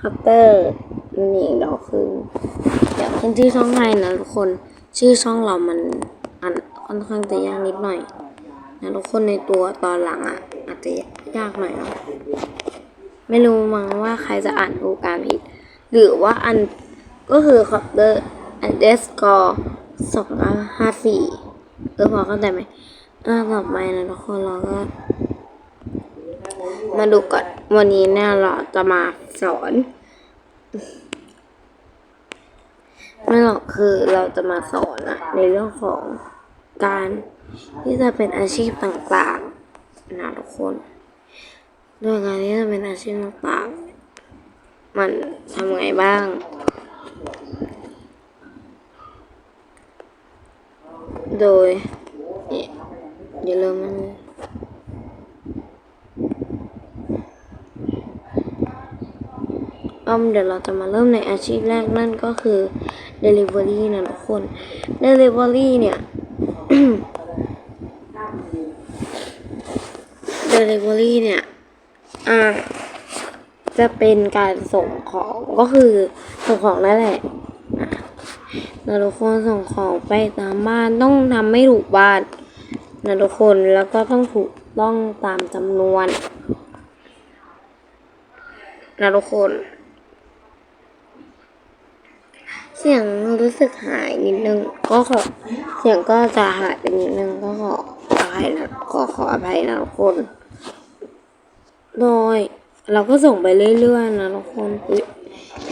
คัปเตอร์นี่เราคือเดี๋ยวขึ้นชื่อช่องให้นะทุกคนชื่อช่องเรามันอันค่อนข้างจะยากนิดหน่อยนะทุกคนในตัวตอนหลังอะ อาจจะยากหน่อยเนาะไม่รู้มั้งว่าใครจะอ่านดูการผิด หรือว่าอันก็คือคัปเตอร์อันเดสกอร์สองห้าสี่เออพอเข้าใจไหมอ่าต่อไปนะทุกคนเราก็ มาดูก่อนวันนี้เนี่ยเราจะมาสอน ไม่หรอกคือเราจะมาสอนอะในเรื่องของการที่จะเป็นอาชีพต่างๆนะทุกคนโดยการที่จะเป็นอาชีพต่างๆมันทำไงบ้างโดยเนี่ยอย่าลืมมันอ้ อมเดี๋ยวเราจะมาเริ่มในอาชีพแรกนั่นก็คือ Delivery นะทุกคน Delivery เนี่ย Delivery เนี่ยอ่าจะเป็นการส่งของก็คือส่งของนั่นแหละอะนะทุกคนส่งของไปตามบ้านต้องทำไม่ถูกบ้านนะทุกคนแล้วก็ต้องถูกต้องตามจำนวนนะทุกคน เสียงรู้สึกหายนิดนึง ก็ขอเสียงก็จะหายไปนิดนึงก็ขออภัยนะขอขออภัยนะทุกคนโดยเราก็ส่งไปเรื่อยๆนะทุกคน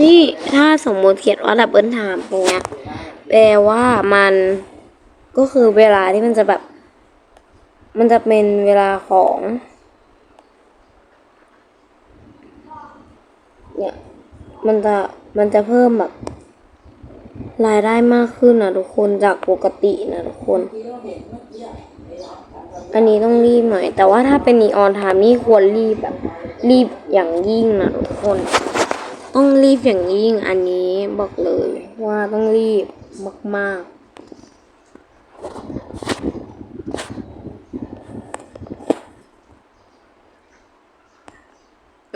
นี่ถ้าสมมติเขียนว่าดับเบิลไทม์ตรงเนี้ยแปลว่ามันก็คือเวลาที่มันจะแบบ มันจะเป็นเวลาของเนี่ยมันจะมันจะเพิ่มแบบ รายได้มากขึ้นนะทุกคนจากปกตินะทุกคน อันนี้ต้องรีบหน่อย แต่ว่าถ้าเป็นนีออนไทม์นี่ควรรีบแบบ รีบอย่างยิ่งนะทุกคน ต้องรีบอย่างยิ่งอันนี้บอกเลยว่าต้องรีบมากๆ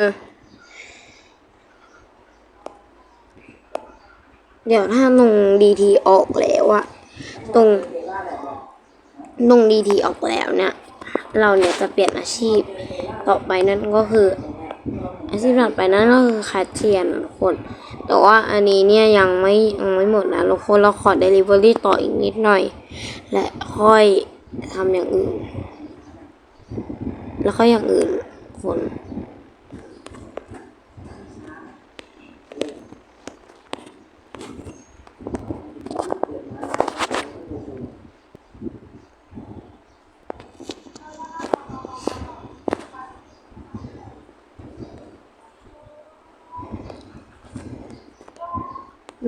อะ เดี๋ยวถ้าลงดีทีออกแล้วอะตรงลงดีทีออกแล้วเนี่ย เราเนี่ยจะเปลี่ยนอาชีพต่อไปนั่นก็คือ อาชีพถัดไปนั่นก็คือคชเชียนทุกคน แต่ว่าอันนี้เนี่ยยังไม่ยังไม่หมดนะทุกคนเราขอเดลิเวอรี่ต่ออีกนิดหน่อย และค่อยทำอย่างอื่น แล้วก็อย่างอื่นคน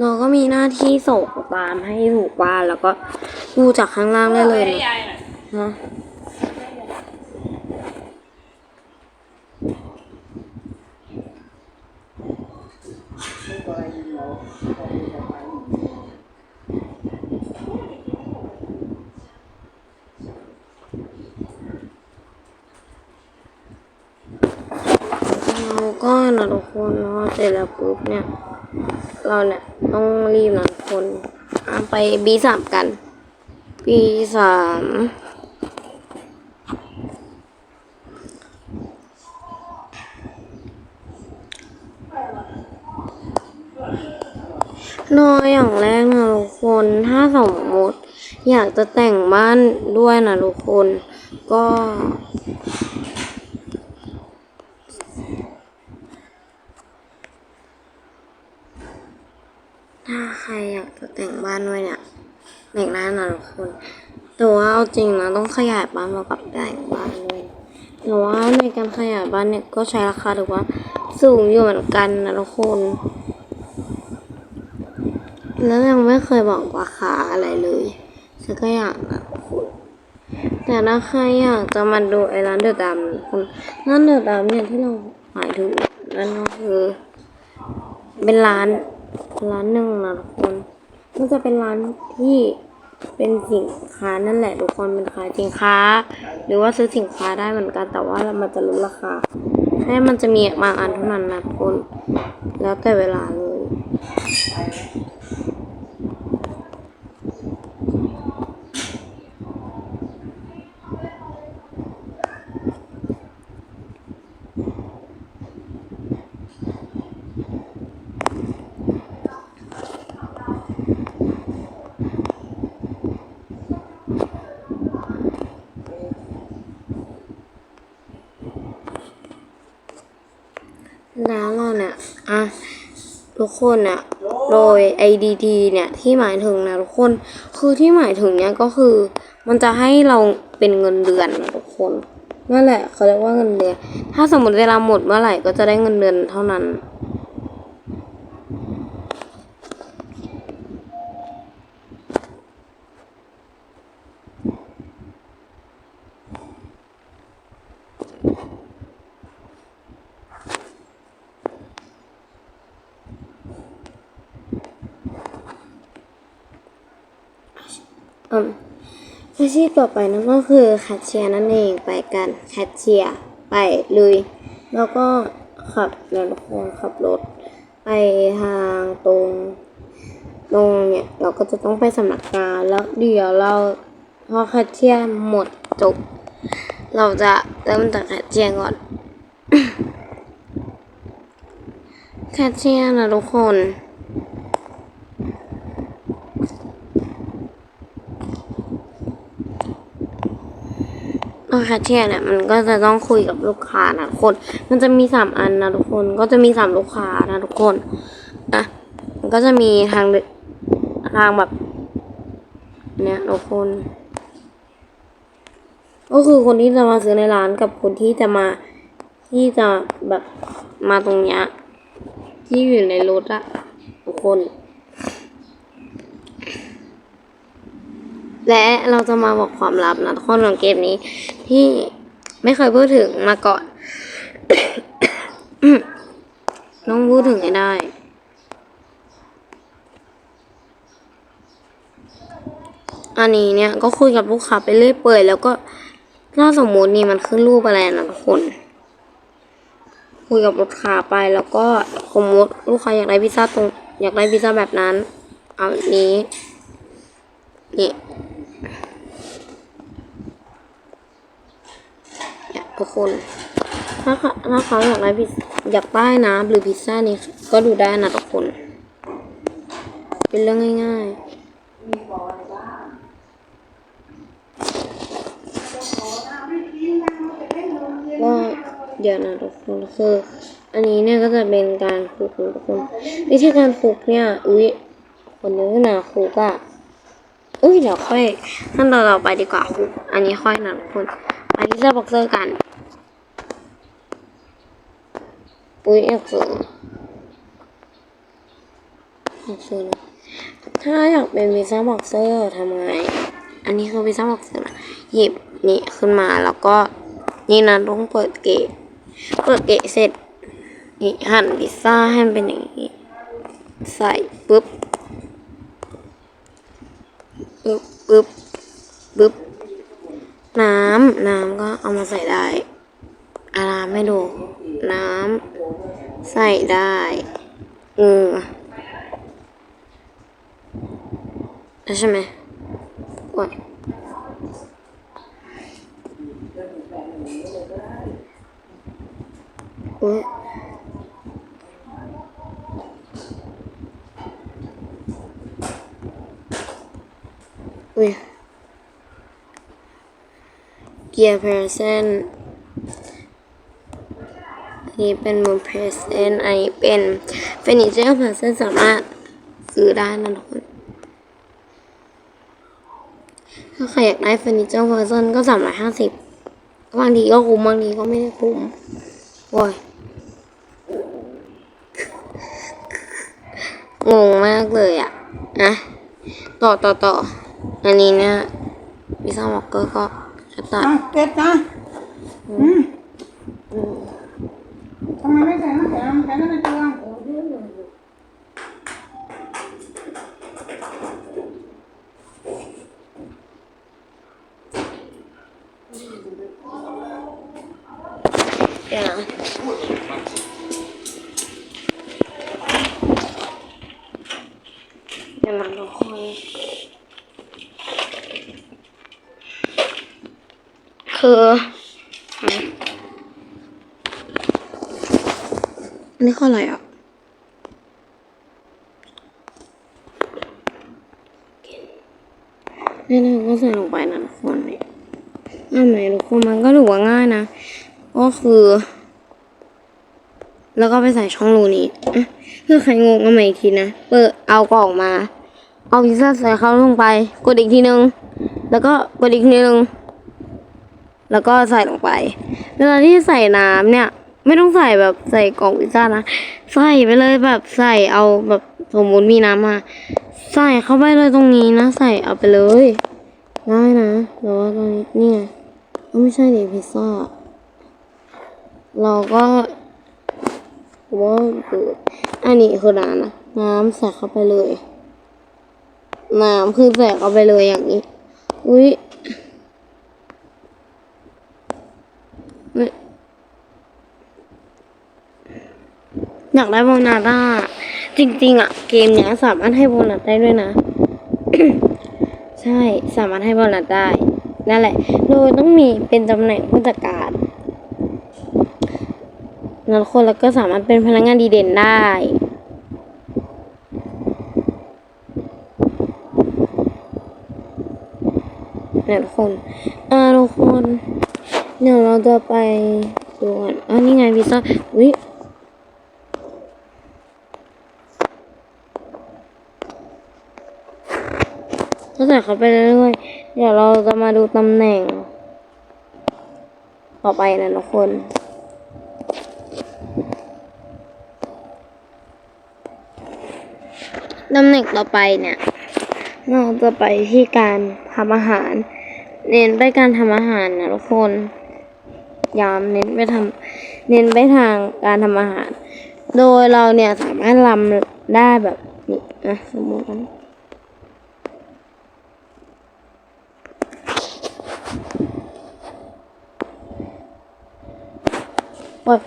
เราก็มีหน้าที่ส่งตามให้ถูกบ้านแล้วก็ดูจากข้างล่างได้เลยนะฮะเราก็นะทุกคนเนาะเสร็จแล้วปุ๊บเนี่ย เราเนี่ยต้องรีบนะทุกคนไป B สามกัน B สามน้อยอย่างแรกนะทุกคนถ้าสมมติอยากจะแต่งบ้านด้วยนะทุกคน ก็ ถ้าใครอยากจะแต่งบ้านด้วยเนี่ยแต่งได้นะทุกคนแต่ว่าเอาจริงนะต้องขยายบ้านมากับแต่งบ้านเลยแต่ว่าในการขยายบ้านเนี่ยก็ใช้ราคาถือว่าสูงอยู่เหมือนกันนะทุกคน แล้วยังไม่เคยบอกราคาอะไรเลยฉันก็อยากนะทุกคนแต่ถ้าใครอยากจะมาดูไอ้ร้านเดอะดำคุณร้านเดอะดำเนี่ยที่เราหมายถึงนั่นก็คือ เป็นร้านร้านหนึ่งนะทุกคน มันจะเป็นร้านที่เป็นสินค้านั่นแหละทุกคนเป็นขายสินค้า หรือว่าซื้อสินค้าได้เหมือนกันแต่ว่ามันจะลดราคาแค่มันจะมีบางอันเท่านั้นนะทุกคน แล้วแต่เวลาเลย แล้วเราเนี่ยอะทุกคนเนี่ยโดย IDD เนี่ยที่หมายถึงนะทุกคนคือที่หมายถึงเนี่ยก็คือ มันจะให้เราเป็นเงินเดือนนะทุกคนนั่นแหละเขาเรียกว่าเงินเดือน ถ้าสมมติเวลาหมดเมื่อไหร่ก็จะได้เงินเดือนเท่านั้น มอาชีพต่อไปนั่นก็คือแคชเชียร์นั่นเองไปกันแคชเชียร์ไปเลยแล้วก็ขับรถคนขับรถ ไปทางตรงตรงเนี่ยเราก็จะต้องไปสำนักงานแล้วเดี๋ยวเราพอแคชเชียร์หมดจบ เราจะเริ่มจากแคชเชียร์ก่อนแคชเชียร์นะทุกคน แคชเชียร์เนี่ยมันก็จะต้องคุยกับลูกค้านะทุกคน มันจะมีสามอันนะทุกคน ก็จะมีสามลูกค้านะทุกคนอะมันก็จะมีทางทางแบบเนี่ยทุกคน ก็คือคนที่จะมาซื้อในร้านกับคนที่จะมาที่จะแบบมาตรงเนี้ยที่อยู่ในรถอะทุกคน และเราจะมาบอกความลับนะทุกคนของเกมนี้ ที่ไม่เคยพูดถึงมาก่อน ต้องพูดถึงให้ได้ อันนี้เนี่ยก็คุยกับลูกค้าไปเรื่อยเปื่อยแล้วก็ถ้าสมมุตินี่มันขึ้นรูปอะไรนะทุกคน คุยกับลูกค้าไปแล้วก็สมมติลูกค้าอยากได้พิซซ่าตรง อยากได้พิซซ่าแบบนั้น เอาอันนี้ นี่ เนี่ย ทุกคน ถ้าเขาถ้าเขาอยากได้พิซอยากได้น้ำหรือพิซซ่านี่ก็ดูได้นะทุกคน เป็นเรื่องง่ายๆก็เดี๋ยวนะทุกคนคืออันนี้เนี่ยก็จะเป็นการคลุกนะทุกคนวิธีการคลุกเนี่ยอุ๊ยคนนึงนะคลุกอะอุ้ยเดี๋ยวค่อยขั้นตอนต่อไปดีกว่าคลุกอันนี้ค่อยนะทุกคน ไปที่เสื้อบ็อกเซอร์กันอุ้ยอยากซื้ออยากซื้อนะถ้าอยากเป็นวีซ่าบ็อกเซอร์ทำไง อันนี้คือวีซ่าบ็อกเซอร์นะหยิบนี่ขึ้นมาแล้วก็นี่นะต้องเปิดเกะเปิดเกะเสร็จนี่หั่นพิซซ่าให้มันเป็นอย่างนี้ ใส่ปุ๊บปึ๊บปึ๊บปึ๊บ น้ำ น้ำก็เอามาใส่ได้ อารามไม่ดู น้ำ ใส่ได้เออใช่ไหมกดอุ๊ยอุ้ย เกียร์เพรสเซนนี้เป็นมือเพรสเซนอันนี้เป็นเฟอร์นิเจอร์เพรสเซนสามารถซื้อได้นะทุกคนถ้าใครอยากได้เฟอร์นิเจอร์เพรสเซนก็สามร้อยห้าสิบบางทีก็คุ้มบางทีก็ไม่ได้คุ้มโว้ยงงมากเลยอะนะต่อต่อต่ออันนี้เนี่ยวิซ่าวอลเกอร์ก็ 打，别打，嗯，嗯，怎么没钱了？钱了没地方？对呀，干嘛不回？ คืออันนี้ข้ออะไรอะนี่นะก็ใส่ลงไปนะทุกคนนี่ยง่ายไหมทุกคนมันก็ถือว่าง่ายนะ ก็คือ แล้วก็ไปใส่ช่องรูนี้เพื่อใครงงก็มาอีกทีนะ เปิดเอากล่องมา เอาพิซซ่าใส่เข้าลงไป กดอีกทีนึง แล้วก็กดอีกทีนึง แล้วก็ใส่ลงไป เวลาที่ใส่น้ำเนี่ย ไม่ต้องใส่แบบใส่กล่องพิซซ่านะ ใส่ไปเลยแบบใส่เอาแบบสมมุติมีน้ำมา ใส่เข้าไปเลยตรงนี้นะ ใส่เอาไปเลยได้นะแต่ว่าตอนนี้นี่ไงไม่ใช่ดิพิซซ่า เราก็ว่ากิดอันนี้คือน้ำนะ น้ำใส่เข้าไปเลย น้ำคือใส่เข้าไปเลยอย่างนี้ อุ้ยเฮ้ย อยากได้โบนาร่าจริง ๆอะเกมเนี้ยสามารถให้โบนัสได้ด้วยนะ ใช่สามารถให้โบนัสได้นั่นแหละโดยต้องมีเป็นตำแหน่งผู้จัดการนั่นคนแล้วก็สามารถเป็นพนักงานดีเด่นได้ เนี่ยทุกคนอ่าทุกคน เดี๋ยวเราจะไปดูกันอ่านี่ไงพิซซ่าอุ้ย กเขาไปเรื่อยๆเดี๋ยวเราจะมาดูตำแหน่ง ต่อไปนะทุกคน ตำแหน่งต่อไปเนี่ยเราจะไปที่การทำอาหาร เน้นไปการทำอาหารนะทุกคนย้ำเน้นไปทำเน้นไปทางการทำอาหาร โดยเราเนี่ยสามารถลำได้แบบนี้นะสมมติ โอ๊ย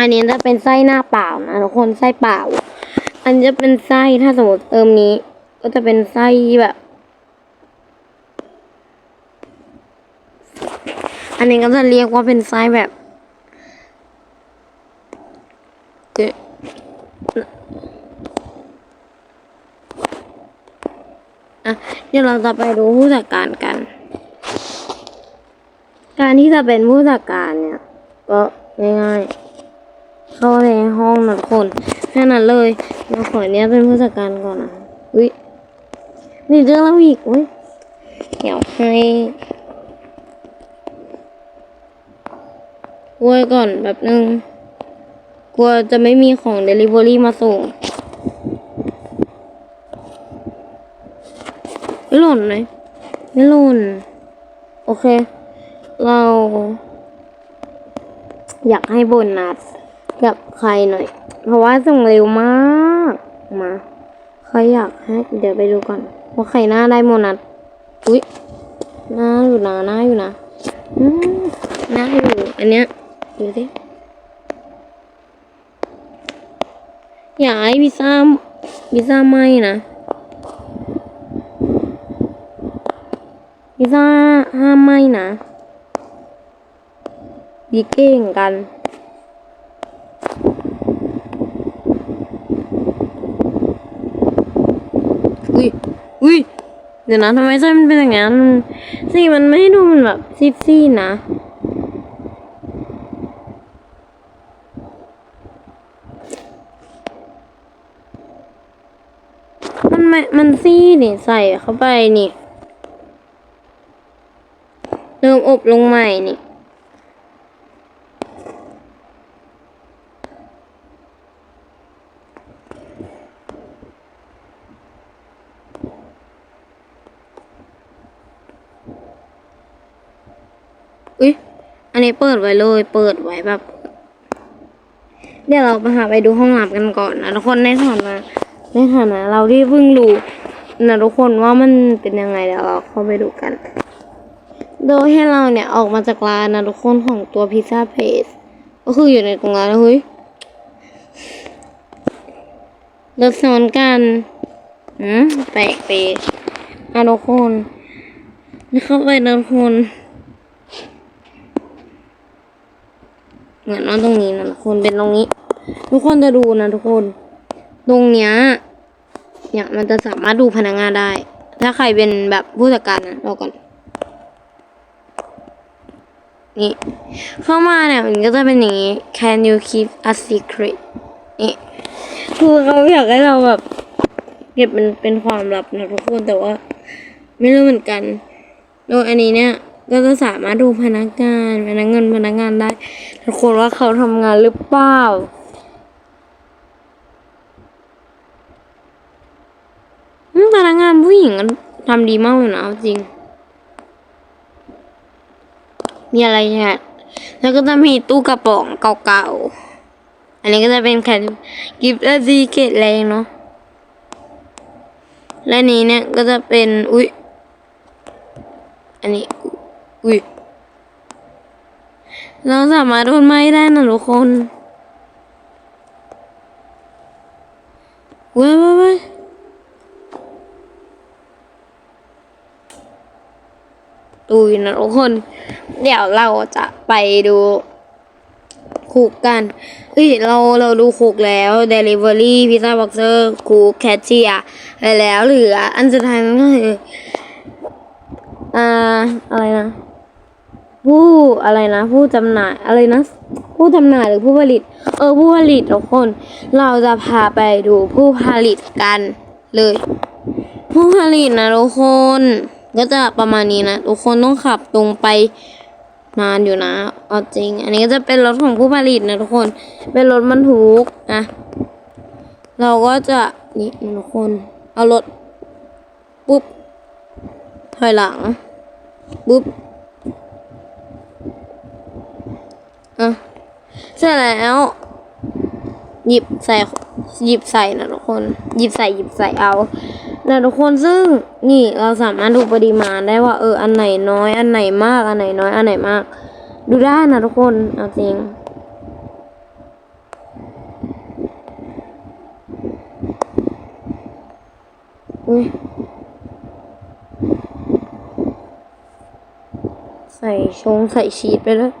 อันนี้จะเป็นไส้หน้าเปล่านะทุกคนไส้เปล่า อันจะเป็นไส้ถ้าสมมติเติมนี้ ก็จะเป็นไส้แบบ อันนี้ก็จะเรียกว่าเป็นไส้แบบเอ๊ะอะเดี๋ยวเราจะไปดูผู้จัดการกัน การที่จะเป็นผู้จัดการเนี่ย ก็ง่ายๆเข้าในห้องนะทุกคนแค่นั้นเลย เราขอเนี้ยเป็นผู้จัดการก่อนนะอุ้ยนี่เรื่องแล้วอีกอุ้ยเดี๋ยวให้กลัวก่อนแบบนึง กลัวจะไม่มีของ Delivery มาส่งไม่หล่นไหมไม่หล่น โอเค เรา อยากให้โบนัสกับใครหน่อย เพราะว่าส่งเร็วมาก มาใครอยากให้เดี๋ยวไปดูก่อน ว่าใครหน้าได้โบนัสอุ๊ยหน้าอยู่นะหน้าอยู่นะอืมหน้าอยู่อันเนี้ยดูสิอยาให้พิซซ่าพิซซ่าไหมนะพิซซ่าห้ามไหมนะดีเก่งกัน อุ้ย อุ้ย เดี๋ยวนะทำไมไส้มันเป็นอย่างนั้นสีมันไม่ให้ดูมันแบบซีดๆนะมันไม่มันซีนี่ใส่เข้าไปนี่เริ่มอบลงใหม่นี่ อุ๊ย อันนี้เปิดไว้เลย เปิดไว้แบบ เดี๋ยวเราไปหาไปดูห้องน้ำกันก่อนนะทุกคนในฐานะในฐานะเราที่เพิ่งรู้นะทุกคนว่ามันเป็นยังไงเดี๋ยวเราเข้าไปดูกัน โดยให้เราเนี่ยออกมาจากร้านนะทุกคนของตัวพิซซ่าเพสก็คืออยู่ในตรงร้านเฮ้ยเราสอนกันอืมแปลกไปอะทุกคนนี่เข้าไปนะทุกคน เหมือนว่าตรงนี้นะทุกคนเป็นตรงนี้ ทุกคนจะดูนะทุกคน ตรงเนี้ยเนี่ยมันจะสามารถดูพนักงานได้ ถ้าใครเป็นแบบผู้จัดการนะเราก่อนนี่เข้ามาเนี่ยมันก็จะเป็นอย่างนี้ Can you keep a secret นี่คือเขาอยากให้เราแบบเก็บมันเป็นความลับนะทุกคนแต่ว่า ไม่รู้เหมือนกันโดยอันนี้เนี่ย ก็จะสามารถดูพนักงานพนักเงินพนักงานได้ทุกคนว่าเขาทำงานหรือเปล่าพนักงานผู้หญิงทำดีมากเลยนะจริง มีอะไรเนี่ยแล้วก็จะมีตู้กระป๋องเก่าๆ อันนี้ก็จะเป็นแค่กิฟต์และซีเกตแรงเนาะ และนี้เนี่ยก็จะเป็น อุ๊ย อันนี้ อุ๊ยเราสามารถโดนไม้ได้นะทุกคนเว้ยเว้ยเว้ยดูนะทุกคน เดี๋ยวเราจะไปดูคุกกัน เฮ้ย เรา เราดูคุกแล้ว Delivery Pizza Boxer คุกแคชเชียร์ไปแล้วเหลือ อันสุดท้ายมันก็คือ อ่า อะไรนะ ผู้อะไรนะ ผู้จำหน่ายอะไรนะ ผู้จำหน่ายหรือผู้ผลิต เออผู้ผลิตทุกคน เราจะพาไปดูผู้ผลิตกันเลย ผู้ผลิตนะทุกคน ก็จะประมาณนี้นะทุกคนต้องขับตรงไปนานอยู่นะเอาจริง อันนี้ก็จะเป็นรถของผู้ผลิตนะทุกคน เป็นรถบรรทุกนะเราก็จะนี่ทุกคนเอารถปุ๊บถอยหลังปุ๊บ อะเสร็จแล้ว หยิบใส่หยิบใส่นะทุกคน หยิบใส่หยิบใส่เอานะทุกคนซึ่งนี่เราสามารถดูปริมาณได้ว่า เอออันไหนน้อย อันไหนมาก อันไหนน้อย อันไหนมาก ดูได้นะทุกคนเอาจริงอุ้ยใส่ชงใส่ชีสไปเลย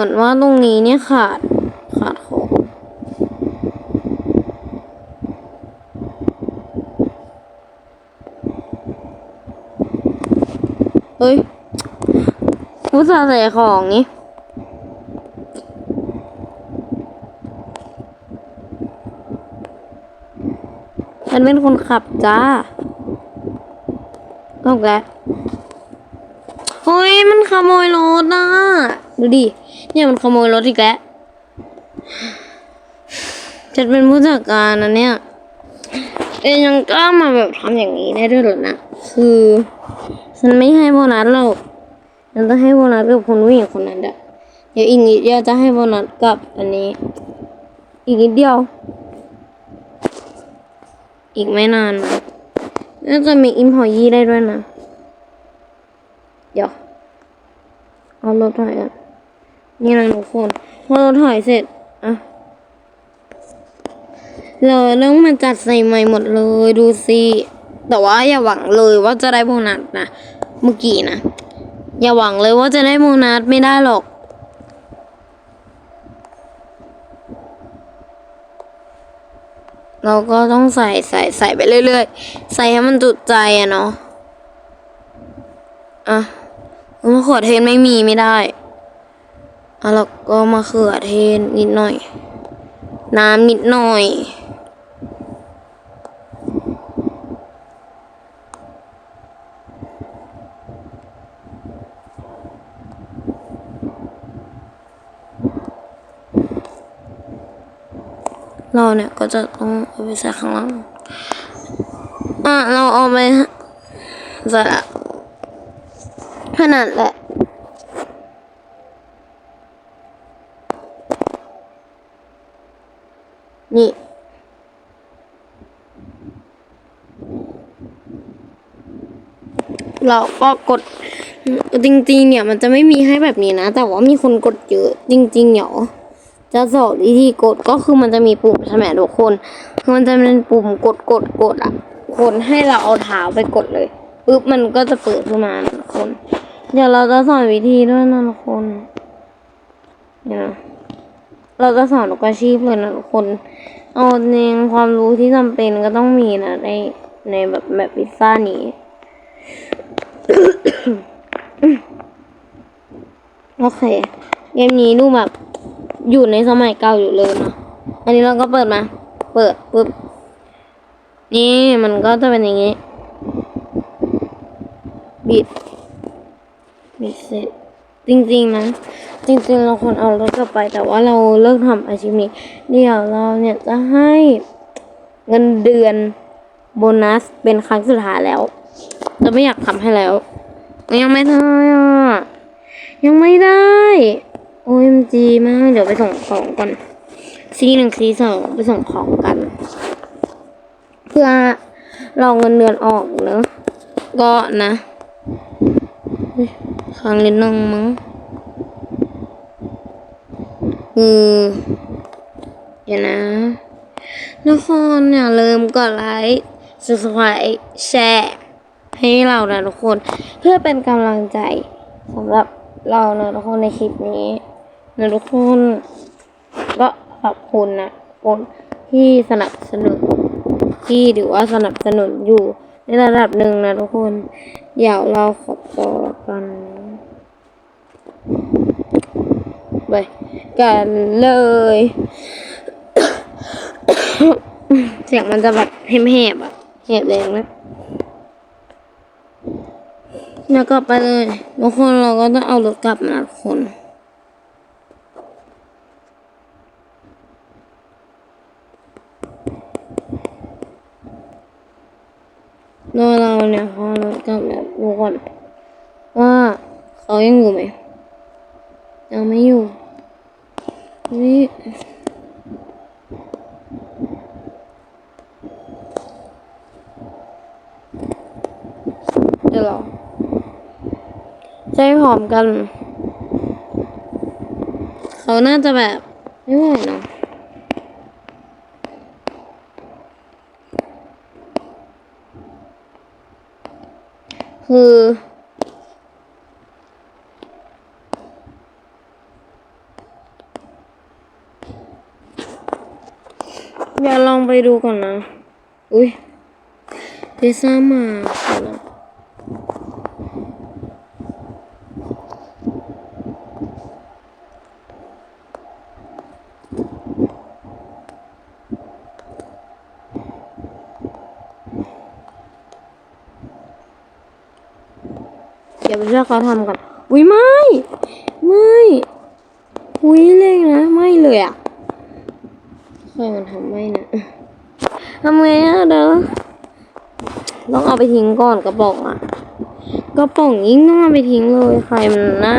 มือนว่าตรงนี้เนี่ยขาด ขาดของเฮ้ยผู้สาใส่ของนี่ฉันเป็นคนขับจ้าต้องแล้วเฮ้ย มันขโมยรถนะ ดูดิ เนี่ยมันขโมยรถอีกแล้วฉันเป็นผู้จัดการนะเนี่ยเอ็ยังกล้ามาแบบทำอย่างนี้ได้ด้วยหรอนะ คือ ฉันไม่ให้โบนัสหรอกฉันจะให้โบนัสกับคนผู้หญิงคนนั้นอะเดี๋ยวอีกนิดเดียวจะให้โบนัสกับอันนี้ อีกนิดเดียว อีกไม่นานนะน่าจะมีอิมพอยี่ได้ด้วยนะ เดี๋ยว เอารถถอยกัน นี่นะทุกคนพอเราถอยเสร็จอะเราต้องมาจัดใส่ใหม่หมดเลยดูสิแต่ว่าอย่าหวังเลยว่าจะได้โบนัสนะเมื่อกี้นะอย่าหวังเลยว่าจะได้โบนัสไม่ได้หรอกเราก็ต้องใส่ใส่ใส่ไปเรื่อยๆ ใส่ให้มันจุดใจอะเนาะ อะมะเขือเทศไม่มีไม่ได้ แล้วก็มะเขือเทศนิดหน่อย น้ำนิดหน่อย เราเนี่ยก็จะต้องเอาไปใส่ข้างล่างอะเราเอาไปจะขนาดแหละ นี่ เราก็กดจริงๆ เนี่ยมันจะไม่มีให้แบบนี้นะ แต่ว่ามีคนกดเยอะจริงๆเดี๋ยวจะสอนวิธีกดก็คือมันจะมีปุ่มใช่ไหมทุกคนคือมันจะเป็นปุ่มกดกดกดอะ คนให้เราเอาเท้าไปกดเลยปุ๊บมันก็จะเปิดขึ้นมาคน เดี๋ยวเราจะสอนวิธีด้วยนะทุกคนเนี่ยนะเราจะสอนทุกอาชีพเลยนะทุกคน เอาในความรู้ที่จำเป็นก็ต้องมีนะในในแบบแบบพิซซ่านี้ โอเค เกมนี้ดูแบบ อยู่ในสมัยเก่าอยู่เลยเนาะอันนี้เราก็เปิดมา เปิดปุ๊บ นี่มันก็จะเป็นอย่างนี้ บิด บิดเสร็จจริงๆนะ จริงๆเราควรเอารถกลับไป แต่ว่าเราเลิกทำอาชีพนี้ เดี๋ยวเราเนี่ยจะให้เงินเดือนโบนัสเป็นครั้งสุดท้ายแล้ว จะไม่อยากทำให้แล้ว ยังไม่ได้อะ ยังไม่ได้โอ้ยมจีมากเดี๋ยวไปส่งของก่อน ซีหนึ่งซีสองไปส่งของกัน เพื่อเราเงินเดือนออกเนอะก็นะครั้งนิดนึงมั้งอือเดี๋ยวนะทุกคนอย่าลืมกดไลค์ subscribe แชร์ ให้เรานะทุกคนเพื่อเป็นกำลังใจสำหรับเรานะทุกคนในคลิปนี้นะทุกคนก็ขอบคุณนะคนที่สนับสนุนที่หรือว่าสนับสนุนอยู่ในระดับหนึ่งนะทุกคนเดี๋ยวเราขอบตัวกันไปกันเลย เสียงมันจะแบบแหบๆอะแหบแรงนะ แล้วก็ไปเลยทุกคนเราก็ต้องเอารถกลับมาทุกคนแล้วเราเนี่ยพอรถกลับแบบดูก่อนว่าเขายังอยู่ไหมยังไม่อยู่นี่เดี๋ยวรอ ใช้หอมกัน เขาน่าจะแบบไม่ไหวนะคืออย่าลองไปดูก่อนนะ อุ้ยพิซซ่ามาเดี๋ยว นะเดี๋ยวเขาทำก่อนอุ้ยไม่ ไม่อุ้ยเลยนะไม่เลยอะใครมันทำไม่นะทำไงอะเด้อต้องเอาไปทิ้งก่อนกระป๋องอะกระป๋องยิ่งต้องเอาไปทิ้งเลยใครมันน่า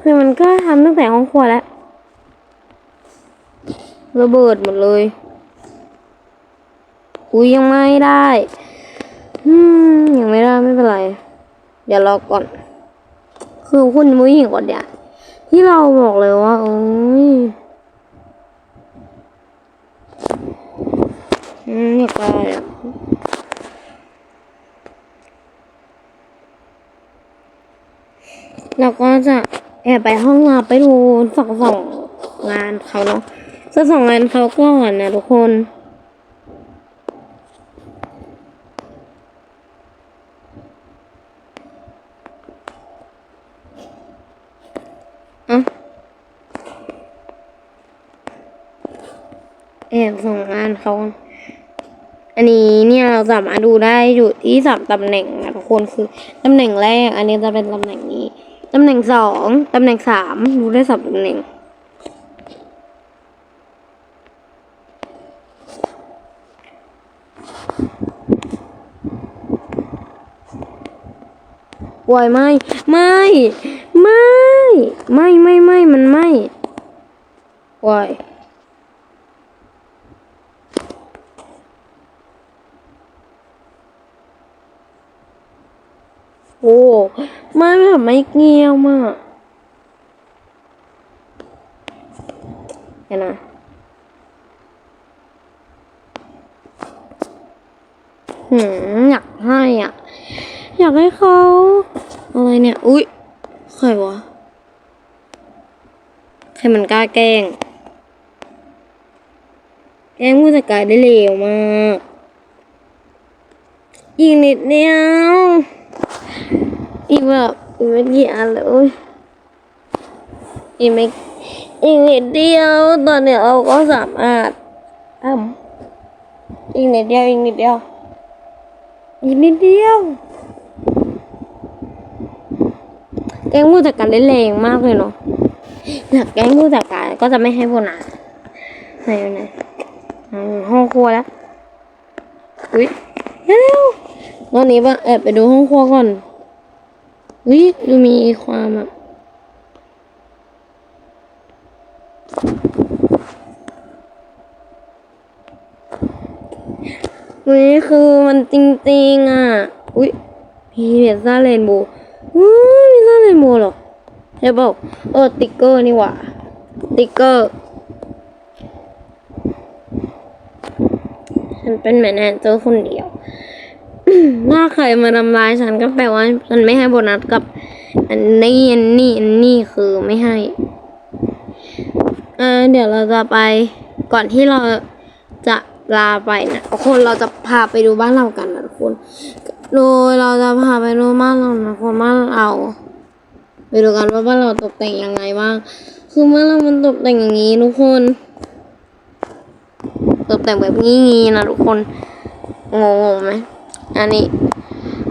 คือมันก็ทำตั้งแต่ห้องครัวแล้วระเบิดหมดเลยอุ้ยยังไม่ได้ อืม ยังไม่ได้ไม่เป็นไร เดี๋ยวรอก่อน คือคุณมุ้หญิงก่อนเดี๋ยวที่เราบอกเลยว่าโอ้ยอืมอยากได้เราก็จะแอบไปห้องลับไปดูสองสองงานเขาเนาะจะสองงานเขาก่อนนะทุกคน เขาอันนี้เนี่ยเราสามารถดูได้อยู่ที่สามตำแหน่งนะทุกคนคือตำแหน่งแรก อันนี้จะเป็นตำแหน่งนี้ตำแหน่งสองตำแหน่งสามดูได้สามตำแหน่งวายไม่ไม่ไม่ไม่ไม่ไม่มันไม่วาย ไม่เงี้ยวมากเห็นนะหืมอยากให้อะ อยากให้เขาอะไรเนี่ย อุ๊ยใครวะใครมันกล้าแกล้ง แกล้งผู้จัดการได้เร็วมากอีกนิดเดียวอีกแบบ อีกไม่กี่อันเลยอีกไม่อีกนิดเดียวตอนเนี้เราก็สามารถอ้ำอีกนิดเดียวอีกนิดเดียวอีกนิดเดียวแกล้งผู้จัดการได้แรงมากเลยเนาะอยากแกล้งผู้จัดการก็จะไม่ให้โบนัสไหนอยู่ไหนห้องครัวแล้ว อุ้ยเร็วตอนนี้ว่าแอบไปดูห้องครัวก่อน อุ้ยดูมีความแบบอุ้ยคือมันจริงๆอะ อุ้ยมีเบซ่าเรนโบว์อุ้มีซ่าเรนโบว์หรอใช่เปล่าเออติ๊กเกอร์นี่หว่า ติ๊กเกอร์ ฉันเป็นแมเนเจอร์คนเดียว ถ้าใครมาทำร้ายฉันก็แปลว่าฉันไม่ให้โบนัสกับ อันนี้อันนี้อันนี้คือไม่ให้อ่าเดี๋ยวเราจะไปก่อนที่เราจะลาไปนะทุกคนเราจะพาไปดูบ้านเรากันนะทุกคนโดยเราจะพาไปดูบ้านเรานะทุกคนบ้านเราไปดูกันว่าบ้านเราตกแต่งยังไงบ้าง คือบ้านเรามันตกแต่งอย่างนี้ทุกคนตกแต่งแบบงี้ๆนะทุกคนงงไหม อันนี้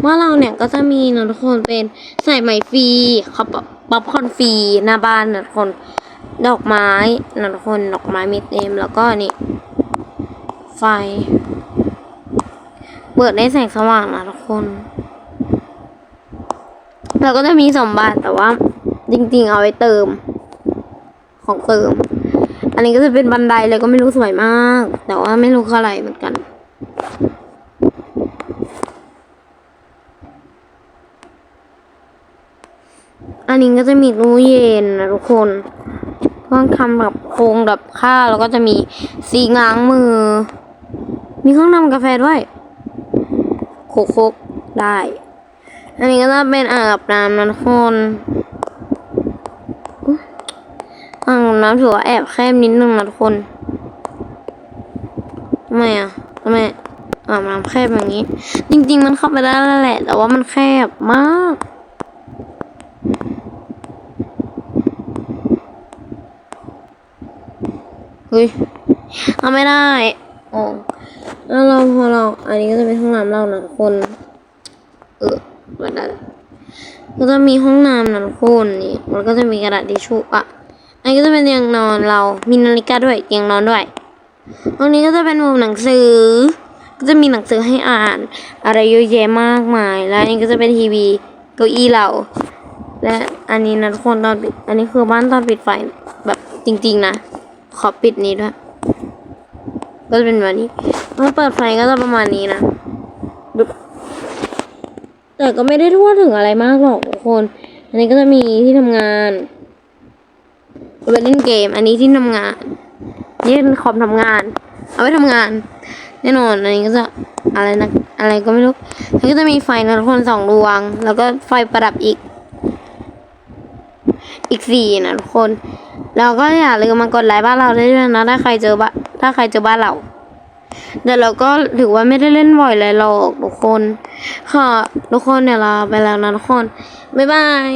บ้าเราเนี่ยก็จะมีนะทุกคนเป็นใส่ไหมฟรีเขาป๊อปป๊อปคอนฟรีหน้าบ้านนะทุกคนดอกไม้นะทุกคนดอกไม้มีเต็มแล้วก็นี่ ไฟ เปิดได้แสงสว่างนะทุกคนแล้วก็จะมีสมบัติแต่ว่า จริง ๆ เอาไว้เติม ของเติม อันนี้ก็จะเป็นบันไดเลยก็ไม่รู้สวยมาก แต่ว่าไม่รู้คืออะไรเหมือนกัน นนี้ก็จะมีตู้เย็นนะทุกคนต้องทำแบบโครงแบบข้าวแล้วก็จะมีสีง้างมือ มีเครื่องทำกาแฟด้วยโคกโคกได้ อันนี้ก็จะเป็นอ่างอาบน้ำนะทุกคนอ่างน้ำถือว่าแอบแคบนิดนึงนะทุกคนทำไมอะทำไมอ่างอบน้ำแคบอย่างนี้ จริง ๆ มันเข้าไปได้แล้วแหละ แต่ว่ามันแคบมาก ฮ้ยทำไม่ได้อ๋อแล้วเราพอเรา อันนี้ก็จะเป็นห้องน้ำเรานะทุกคน เออแบบนั้นก็จะมีห้องน้ำนะทุกคนนี่ มันก็จะมีกระดาษทิชชู่อะอันนี้ก็จะเป็นเตียงนอนเรา มีนาฬิกาด้วยเตียงนอนด้วยตรงนี้ก็จะเป็นมุมหนังสือ ก็จะมีหนังสือให้อ่าน อะไรเยอะแยะมากมาย แล้วอันนี้ก็จะเป็นทีวีเก้าอี้เรา และอันนี้นะทุกคนตอนปิด อันนี้คือบ้านตอนปิดไฟแบบจริง ๆ นะ ขอปิดนี้ด้วย ก็จะเป็นแบบนี้เมื่อเปิดไฟก็จะประมาณนี้นะแต่ก็ไม่ได้ทั่วถึงอะไรมากหรอกทุกคน อันนี้ก็จะมีที่ทำงานเอาไปเล่นเกม อันนี้ที่ทำงานนี่เป็นคอมทำงาน เอาไว้ทำงาน แน่นอน อันนี้ก็จะอะไรนะ อะไรก็ไม่รู้ แล้วก็จะมีไฟนะทุกคนสองดวง แล้วก็ไฟประดับอีก อีกสี่นะทุกคนแล้วก็อย่าลืมมากดไลค์บ้านเราได้วยนะถ้าใครเจอบ้าถ้าใครเจอบ้านเราเดี๋ยวเราก็ถือว่าไม่ได้เล่นบ่อยเลยหรอกทุกคน ค่ะ ทุกคนเดี๋ยวลาไปแล้วนะทุกคน บ๊ายบาย